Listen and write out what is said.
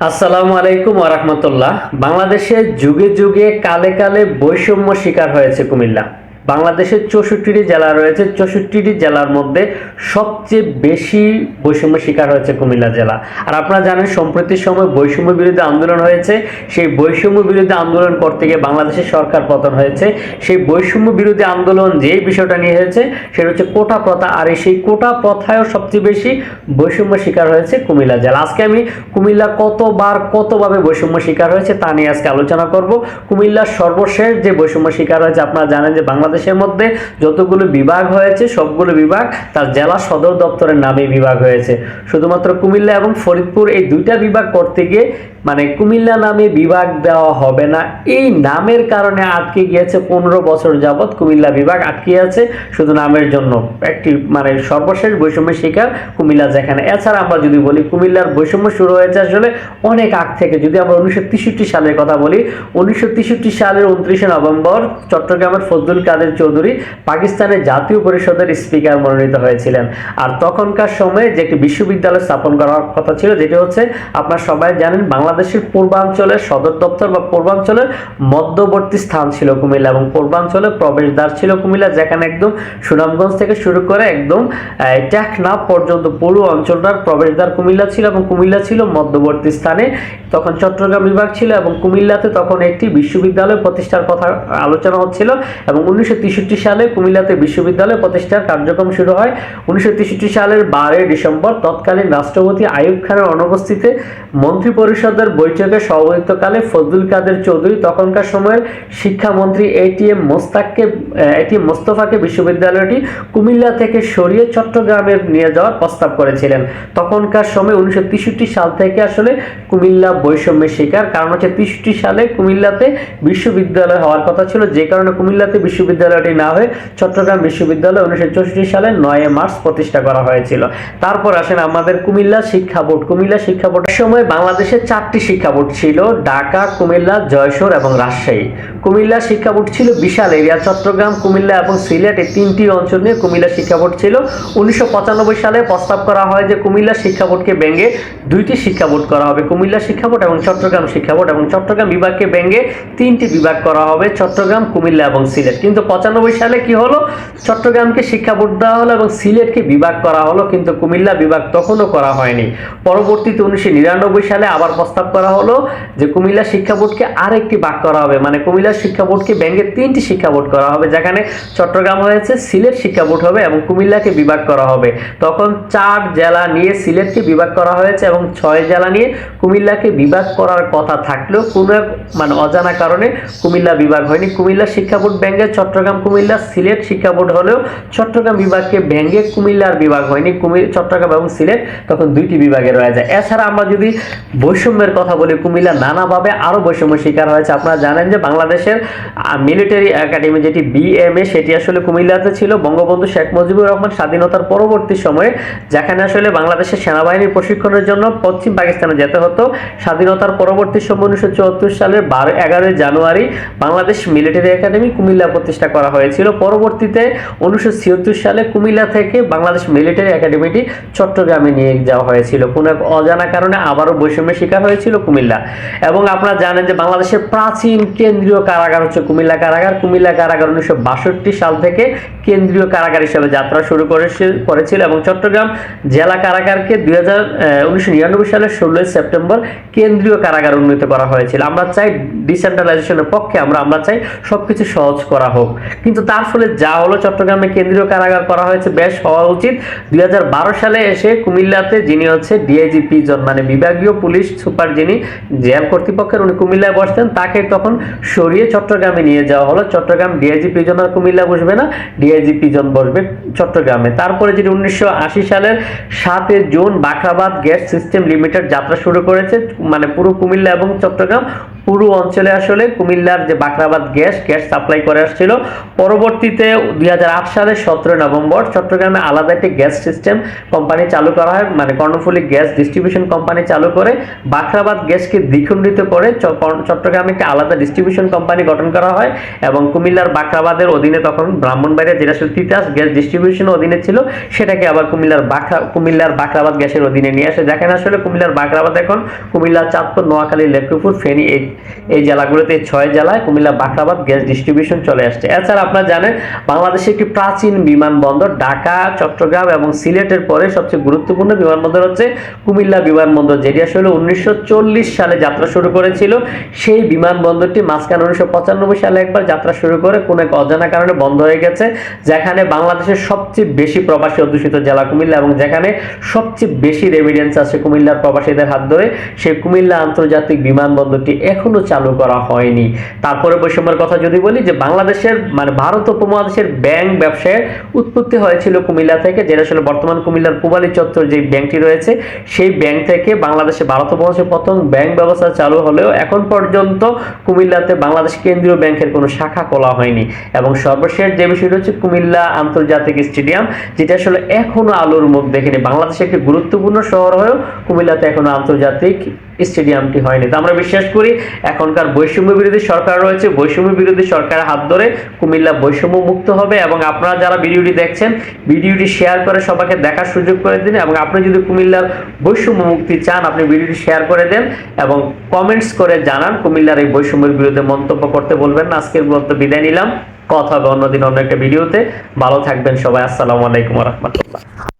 আসসালামু আলাইকুম ওরহমতুল্লাহ বাংলাদেশে যুগে যুগে কালে কালে বৈষম্য শিকার হয়েছে কুমিল্লা। বাংলাদেশের চৌষট্টিটি জেলা রয়েছে। চৌষট্টিটি জেলার মধ্যে সবচেয়ে বেশি বৈষম্য শিকার হয়েছে কুমিল্লা জেলা। আর আপনারা জানেন সম্প্রতির সময় বৈষম্য বিরোধী আন্দোলন হয়েছে। সেই বৈষম্য বিরোধী আন্দোলন করতে গিয়ে বাংলাদেশের সরকার পতন হয়েছে। সেই বৈষম্য বিরোধী আন্দোলন যে বিষয়টা নিয়ে হয়েছে, সেটা হচ্ছে কোটা প্রথা। আর সেই কোটা প্রথায়ও সবচেয়ে বেশি বৈষম্য শিকার হয়েছে কুমিল্লা জেলা। আজকে আমি কুমিল্লা কতবার, কতভাবে বৈষম্য শিকার হয়েছে তা নিয়ে আজকে আলোচনা করব। কুমিল্লার সর্বশেষ যে বৈষম্য শিকার হয়েছে, আপনারা জানেন যে বাংলাদেশের মধ্যে যতগুলো বিভাগ হয়েছে, সবগুলো বিভাগ তার জেলা সদর দপ্তরের নামে বিভাগ হয়েছে। শুধুমাত্র কুমিল্লা এবং ফরিদপুর এই দুইটা বিভাগ করতে গিয়ে মানে কুমিল্লা নামে বিভাগ দেওয়া হবে না। এই নামের কারণে আটকে গিয়েছে পনেরো বছর যাবৎ কুমিল্লা বিভাগ আটকে আছে শুধু নামের জন্য। একটি মানে সর্বশেষ বৈষম্য শিকার কুমিল্লা যেখানে। এছাড়া আমরা যদি বলি, কুমিল্লার বৈষম্য শুরু হয়েছে আসলে অনেক আগ থেকে। যদি আমরা উনিশশো তেষট্টি সালের কথা বলি, উনিশশো তেষট্টি সালের উনত্রিশে নভেম্বর চট্টগ্রামের ফজলুল কাদের চৌধুরী পাকিস্তানের জাতীয় পরিষদের স্পিকার মনোনীত হয়েছিলেন। আর তখনকার সময়ে যে একটি বিশ্ববিদ্যালয় স্থাপন করার কথা ছিল, যেটি হচ্ছে, আপনারা সবাই জানেন, বাংলাদেশের পূর্বাঞ্চলের সদর দপ্তর বা পূর্বাঞ্চলের মধ্যবর্তী স্থান ছিল কুমিল্লা এবং পূর্বাঞ্চলের প্রবেশদ্বার ছিল কুমিল্লা, যেখানে একদম সুনামগঞ্জ থেকে শুরু করে একদম টেকনাফ পর্যন্ত পুরো অঞ্চলটার প্রবেশদ্বার কুমিল্লা ছিল এবং কুমিল্লা ছিল মধ্যবর্তী স্থানে। তখন চট্টগ্রাম বিভাগ ছিল এবং কুমিল্লাতে তখন একটি বিশ্ববিদ্যালয় প্রতিষ্ঠার কথা আলোচনা হচ্ছিল এবং উনিশশো তেষট্টি সালে কুমিল্লাতে বিশ্ববিদ্যালয় প্রতিষ্ঠার কার্যক্রম শুরু হয়। উনিশশো তেষট্টি সালের বারোই ডিসেম্বর তৎকালীন রাষ্ট্রপতি আইয়ুব খানের অনুপস্থিতিতে মন্ত্রী পরিষদের বৈঠকে সভাপতিত্বকালে ফজলুল কাদের চৌধুরী তখনকার সময়ের শিক্ষামন্ত্রী এটিএম মোস্তাককে, এটিএম মোস্তফাকে বিশ্ববিদ্যালয়টি কুমিল্লা থেকে সরিয়ে চট্টগ্রামে নিয়ে যাওয়ার প্রস্তাব করেছিলেন। তখনকার সময় উনিশশো তেষট্টি সাল থেকে আসলে কুমিল্লা বৈষম্যের শিকার। কারণ হচ্ছে তেষট্টি সালে কুমিল্লাতে বিশ্ববিদ্যালয় হওয়ার কথা ছিল। যে কারণে কুমিল্লাতে বিশ্ববিদ্যালয়টি না হয়ে চট্টগ্রাম বিশ্ববিদ্যালয় উনিশশো চৌষট্টি সালে নয় মার্চ প্রতিষ্ঠা করা হয়েছিল। তারপর আসেন আমাদের কুমিল্লা শিক্ষা বোর্ড। কুমিল্লা শিক্ষা বোর্ডের সময় বাংলাদেশে চারটি শিক্ষা বোর্ড ছিল, ঢাকা, কুমিল্লা জয়সোর এবং রাজশাহী। কুমিল্লা শিক্ষা বোর্ড ছিল বিশাল এরিয়া। চট্টগ্রাম, কুমিল্লা এবং সিলেট এই তিনটি অঞ্চল নিয়ে কুমিল্লা শিক্ষা বোর্ড ছিল। উনিশশো পঁচানব্বই সালে প্রস্তাব করা হয় যে কুমিল্লা শিক্ষা বোর্ডকে ভেঙে দুইটি শিক্ষা বোর্ড করা হবে। কুমিল্লা শিক্ষা বোর্ড এবং চট্টগ্রাম শিক্ষা বোর্ড এবং চট্টগ্রাম বিভাগকে ভেঙে তিনটি বিভাগ করা হবে, চট্টগ্রাম, কুমিল্লা এবং সিলেট। কিন্তু পঁচানব্বই সালে কি হলো? চট্টগ্রামকে শিক্ষা বোর্ড দেওয়া হলো এবং সিলেটকে বিভাগ করা হলো, কিন্তু কুমিল্লা বিভাগ তখনও করা হয়নি। পরবর্তীতে উনিশশো নিরানব্বই সালে আবার প্রস্তাব করা হলো যে কুমিল্লা শিক্ষা বোর্ডকে আরেকটি ভাগ করা হবে। মানে কুমিল্লা শিক্ষা বোর্ডকে ভেঙে তিনটি শিক্ষা বোর্ড করা হবে, যেখানে চট্টগ্রাম হয়েছে, সিলেট শিক্ষা বোর্ড হবে এবং কুমিল্লাকে বিভাগ করা হবে। তখন চার জেলা নিয়ে সিলেটকে বিভাগ করা হয়েছে এবং ছয় জেলা নিয়ে কুমিল্লাকে বিভাগ করার কথা থাকলেও কোনো মানে অজানা কারণে কুমিল্লা বিভাগ হয়নি। কুমিল্লা শিক্ষা বোর্ড ভেঙে চট্টগ্রাম, কুমিল্লা, সিলেট শিক্ষা বোর্ড হলেও চট্টগ্রাম বিভাগকে ভেঙে কুমিল্লার বিভাগ হয়নি। কুমির চট্টগ্রাম এবং সিলেট তখন দুইটি বিভাগে রয়ে যায়। এছাড়া আমরা যদি বৈষম্যের কথা বলি, কুমিল্লা নানাভাবে আরও বৈষম্য শিকার হয়েছে। আপনারা জানেন যে বাংলাদেশের মিলিটারি একাডেমি যেটি বিএমএ সেটি আসলে কুমিল্লাতে ছিল। বঙ্গবন্ধু শেখ মুজিবুর রহমান স্বাধীনতার পরবর্তী সময়ে, যেখানে আসলে বাংলাদেশের সেনাবাহিনীর প্রশিক্ষণের জন্য পশ্চিম পাকিস্তানে যেতে হতো। স্বাধীনতার পরবর্তী সময় উনিশশো চুয়াত্তর সালের বারো, এগারোই January Bangladesh military academy Comilla প্রতিষ্ঠা করা হয়েছিল। পরবর্তীতে উনিশশো ছিয়াত্তর সালে কুমিল্লা থেকে বাংলাদেশ মিলিটারি একাডেমিটি চট্টগ্রামে নিয়ে যাওয়া হয়েছিল। কোনো এক অজানা কারণে আবারও বৈষম্যের শিকার হয়েছিল কুমিল্লা। এবং আপনারা জানেন যে বাংলাদেশের প্রাচীন কেন্দ্রীয় কারাগার হচ্ছে কুমিল্লা কারাগার। কুমিল্লা কারাগার উনিশশো বাষট্টি সাল থেকে কেন্দ্রীয় কারাগার হিসেবে যাত্রা শুরু করেছিল এবং চট্টগ্রাম জেলা কারাগারকে দুই হাজার সালের ষোলোই সেপ্টেম্বর কেন্দ্রীয় কারাগার উন্নীত করা হয়েছিল। আমরা চাই ডিসেন্ট্রালাইজেশনের পক্ষে আমরা আমরা চাই সবকিছু সহজ করা হোক। কিন্তু তার ফলে যা হলো, চট্টগ্রামে কেন্দ্রীয় কারাগার করা হয়েছে বেশ হওয়া উচিত। দুই হাজার বারো সালে এসে কুমিল্লাতে যিনি হচ্ছে ডিআইজিপি জন মানে বিভাগীয় পুলিশ সুপার যিনি জেল কর্তৃপক্ষের, উনি কুমিল্লায় বসতেন, তাকে তখন সরিয়ে চট্টগ্রামে নিয়ে যাওয়া হলো। চট্টগ্রাম ডিআইজি প্রিজন আর কুমিল্লা বসবে না ডিআইজি প্রিজন বসবে চট্টগ্রামে। তারপরে যেটি উনিশশো আশি সালের সাতে June, Bakhrabad gas system limited যাত্রা শুরু করেছে। মানে পুরো কুমিল্লা এবং চট্টগ্রাম পুরো অঞ্চলে আসলে কুমিল্লার যে বাকরাবাদ গ্যাস গ্যাস সাপ্লাই করে আসছিল। পরবর্তীতে দুই হাজার আট সালের সতেরো নভেম্বর চট্টগ্রামে আলাদা একটি গ্যাস সিস্টেম কোম্পানি চালু করা হয় মানে কর্ণফুলী গ্যাস ডিস্ট্রিবিউশন কোম্পানি চালু করে। বাখরাবাদ গ্যাসকে দ্বিখণ্ডিত করে চট্টগ্রামে একটি আলাদা ডিস্ট্রিবিউশন কোম্পানি গঠন করা হয় এবং কুমিল্লার বাখরাবাদের অধীনে তখন ব্রাহ্মণবাড়িয়া যেটা ছিল তিতাস গ্যাস ডিস্ট্রিবিউশন অধীনে ছিল। সেটাকে আবার কুমিল্লার বাখরা কুমিল্লার বাখরাবাদ গ্যাসের অধীনে নিয়ে আসে। যেখানে আসলে কুমিল্লার বাখরাবাদ এখন কুমিল্লা চাঁদপুর, নোয়াখালী, লেকরুপুর, ফেনী এই এই জেলাগুলোতে ছয় জেলায় কুমিল্লা বাখরাবাদ গ্যাস ডিস্ট্রিবিউশন চলে আসছে। এছাড়া আপনারা জানেন, বাংলাদেশে একটি প্রাচীন বিমানবন্দর ঢাকা, চট্টগ্রাম এবং সিলেটের পরে সবচেয়ে গুরুত্বপূর্ণ বিমানবন্দর হচ্ছে কুমিল্লা বিমানবন্দর, যেটি আসলে উনিশশো সালে যাত্রা শুরু করেছিল। সেই বিমানবন্দরটি মাঝখানে উনিশশো সালে একবার যাত্রা শুরু করে কোনো এক অজানা কারণে বন্ধ হয়ে গেছে, যেখানে বাংলাদেশের সবচেয়ে বেশি প্রবাসী অধ্যুষিত জেলা কুমিল্লা এবং যেখানে সবচেয়ে বেশি রেভিডেন্স আছে কুমিল্লার প্রবাসীদের হাত ধরে। সেই কুমিল্লা আন্তর্জাতিক বিমানবন্দরটি এখনও চালু করা হয়নি। তারপরে বৈষম্যের কথা যদি বলি যে বাংলাদেশের মানে ভারত উপমহাদেশের ব্যাংক ব্যবসায়ের উৎপত্তি হয়েছিল কুমিল্লা থেকে, যেটা আসলে বর্তমান কুমিল্লার পুবালি চত্বর যে ব্যাংকটি রয়েছে, সেই ব্যাংক থেকে বাংলাদেশে, ভারত উপমহাদেশের প্রথম ব্যাংক ব্যবস্থা চালু হলেও এখন পর্যন্ত কুমিল্লাতে বাংলাদেশ কেন্দ্রীয় ব্যাংকের কোনো শাখা খোলা হয়নি। এবং সর্বশেষ যে বিষয়টা হচ্ছে কুমিল্লা আন্তর্জাতিক স্টেডিয়াম, যেটা আসলে এখনও আলোর মুখ দেখেনি। বাংলাদেশে একটি গুরুত্বপূর্ণ শহর হয়েও কুমিল্লাতে এখনও আন্তর্জাতিক স্টেডিয়ামটি হয়নি। তো আমরা বিশ্বাস করি এখনকার বৈষম্য বিরোধী সরকার রয়েছে। বৈষম্য বিরোধী সরকারের হাত ধরে কুমিল্লা বৈষম্য মুক্ত হবে এবং আপনারা যারা ভিডিওটি দেখছেন, ভিডিওটি শেয়ার করে সবাইকে দেখার সুযোগ করে দিন এবং আপনি যদি কুমিল্লার বৈষম্য মুক্তি চান, আপনি ভিডিওটি শেয়ার করে দেন এবং কমেন্টস করে জানান কুমিল্লার এই বৈষম্যের বিরুদ্ধে মন্তব্য করতে বলবেন না। আজকের মতো বিদায় নিলাম। কথা হবে অন্যদিন অন্য একটা ভিডিওতে। ভালো থাকবেন সবাই। আসসালামু আলাইকুম রহমতুল্লাহ।